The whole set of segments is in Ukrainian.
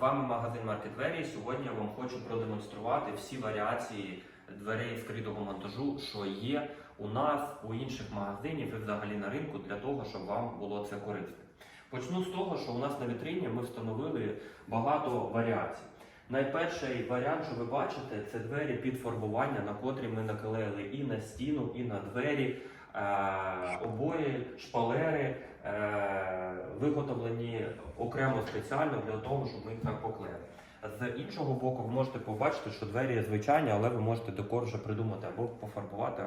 з вами магазин Маркет Двері. Сьогодні я вам хочу продемонструвати всі варіації дверей скритого монтажу, що є у нас, у інших магазинів і взагалі на ринку для того, щоб вам було це корисно. Почну з того, що у нас на вітрині ми встановили багато варіацій. Найперший варіант, що ви бачите, це двері під фарбування, на котрі ми наклеїли і на стіну, і на двері, обої, шпалери, е, виготовлені окремо спеціально для того, щоб ми їх так поклеїли. З іншого боку, ви можете побачити, що двері звичайні, але ви можете декор вже придумати або пофарбувати.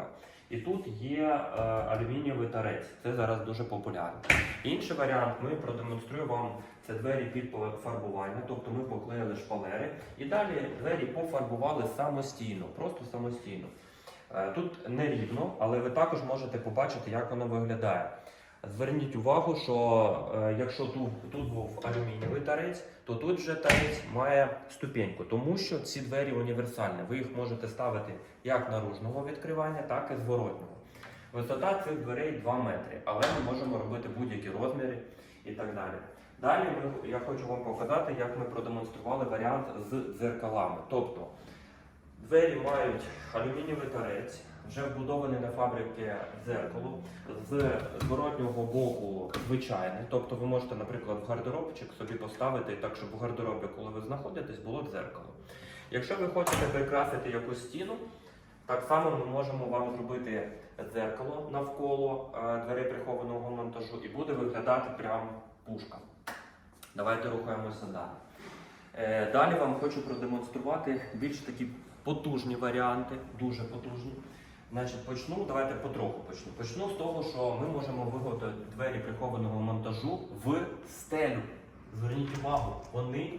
І тут є е, алюмінієвий тарець. Це зараз дуже популярно. Інший варіант ми продемонструю вам це двері під фарбування, тобто ми поклеїли шпалери і далі двері пофарбували самостійно, просто самостійно. Е, Тут не рівно, але ви також можете побачити, як воно виглядає. Зверніть увагу, що е, якщо тут, тут був алюмінієвий тарець, то тут вже тарець має ступеньку, тому що ці двері універсальні. Ви їх можете ставити як наружного відкривання, так і зворотнього. Висота цих дверей 2 метри, але ми можемо робити будь-які розміри і так далі. Далі я хочу вам показати, як ми продемонстрували варіант з дзеркалами. Тобто двері мають алюмінієвий тарець, вже вбудований на фабрики дзеркало, з зворотнього боку звичайне. Тобто ви можете, наприклад, в гардеробчик собі поставити так, щоб в гардеробі, коли ви знаходитесь, було дзеркало. Якщо ви хочете прикрасити якусь стіну, так само ми можемо вам зробити дзеркало навколо е, дверей прихованого монтажу і буде виглядати прям пушка. Давайте рухаємося далі. Е, Далі вам хочу продемонструвати більш такі потужні варіанти, дуже потужні. Значить, почну, давайте потроху почну. Почну з того, що ми можемо виготовити двері прихованого монтажу в стелю. Зверніть увагу, вони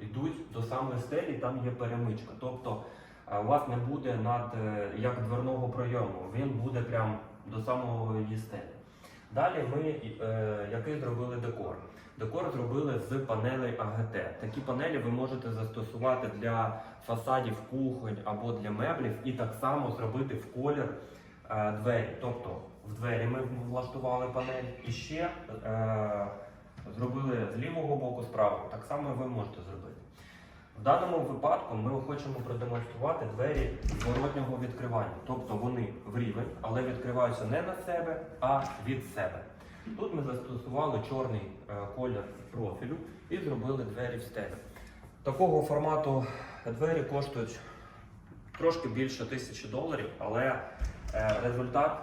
йдуть до самої стелі, там є перемичка. Тобто е, у вас не буде над е, як дверного пройому, він буде прям до самого її стелі. Далі ми е, який зробили декор. Декор зробили з панелей АГТ. Такі панелі ви можете застосувати для фасадів кухонь або для меблів, і так само зробити в колір е, двері. Тобто в двері ми влаштували панель і ще е, зробили з лівого боку, з. Так само ви можете зробити. В даному випадку ми хочемо продемонструвати двері зворотнього відкривання. Тобто вони в рівень, але відкриваються не на себе, а від себе. Тут ми застосували чорний е, колір профілю і зробили двері в стелі. Такого формату двері коштують трошки більше тисячі доларів, але е, результат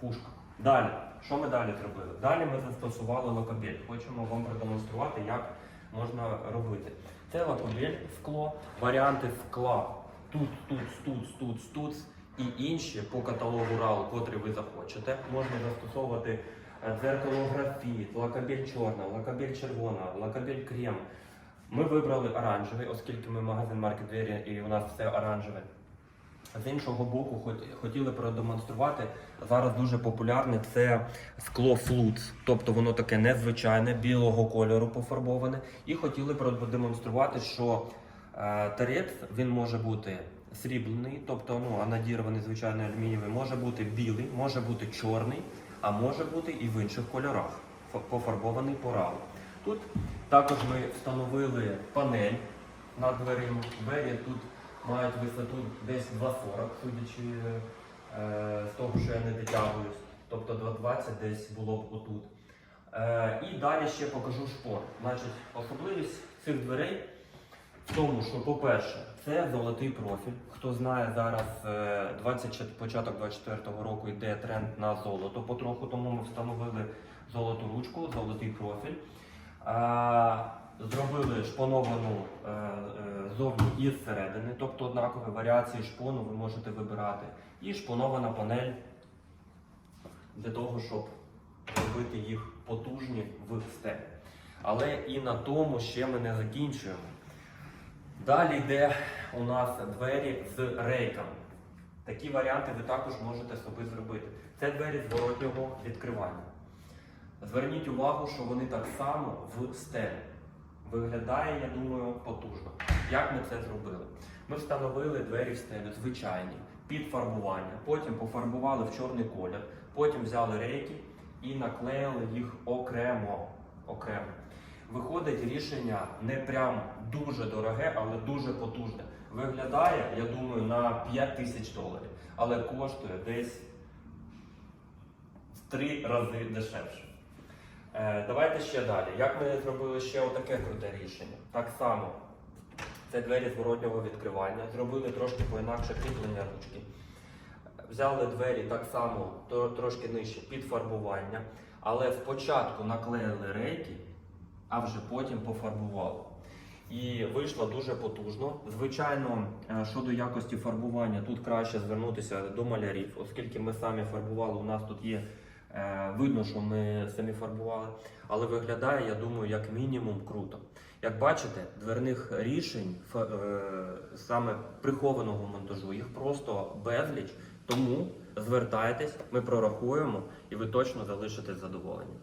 пушка. Далі, що ми далі зробили? Далі ми застосували лакобіль. Хочемо вам продемонструвати, як можна робити. Це лакобель скло, варіанти скла тут, тут, тут, тут, тут і інші по каталогу РАЛ, котрі ви захочете. Можна застосовувати е, дзеркало графіт, лакобель чорна, лакобель червона, лакобель крем. Ми вибрали оранжевий, оскільки ми магазин маркет двері і у нас все оранжеве. З іншого боку, хот- хотіли продемонструвати зараз дуже популярне це скло флуц, тобто воно таке незвичайне, білого кольору пофарбоване. І хотіли продемонструвати, що е, тарець він може бути срібляний, тобто ну, анодірований звичайно алюмінієвий, може бути білий, може бути чорний, а може бути і в інших кольорах, пофарбований по ралу. Тут також ми встановили панель над дверима. Двері тут мають висоту десь 2,40, судячи е, з того, що я не дотягуюсь. Тобто 2,20 десь було б отут. Е, і далі ще покажу шпор. Значить, особливість цих дверей в тому, що, по-перше, це золотий профіль. Хто знає, зараз е, 20, початок 24-го року йде тренд на золото потроху, тому ми встановили золоту ручку, золотий профіль. А, Зробили шпоновану е, е, зовні і зсередини, тобто однакові варіації шпону ви можете вибирати. І шпонована панель для того, щоб робити їх потужні в стелі. Але і на тому ще ми не закінчуємо. Далі йде у нас двері з рейками. Такі варіанти ви також можете собі зробити. Це двері зворотнього відкривання. Зверніть увагу, що вони так само в стелі. Виглядає, я думаю, потужно. Як ми це зробили? Ми встановили двері в стелю звичайні, під фарбування, потім пофарбували в чорний колір, потім взяли рейки і наклеїли їх окремо. окремо. Виходить рішення не прям дуже дороге, але дуже потужне. Виглядає, я думаю, на 5 тисяч доларів, але коштує десь в три рази дешевше. Е, давайте ще далі. Як ми зробили ще отаке круте рішення? Так само, це двері зворотнього відкривання. Зробили трошки поінакше кріплення ручки. Взяли двері так само, трошки нижче під фарбування, але спочатку наклеїли рейки, а вже потім пофарбували. І вийшло дуже потужно. Звичайно, е, щодо якості фарбування, тут краще звернутися до малярів, оскільки ми самі фарбували, у нас тут є видно, що ми самі фарбували, але виглядає, я думаю, як мінімум круто. Як бачите, дверних рішень е, саме прихованого монтажу, їх просто безліч. Тому звертайтесь, ми прорахуємо і ви точно залишитесь задоволені.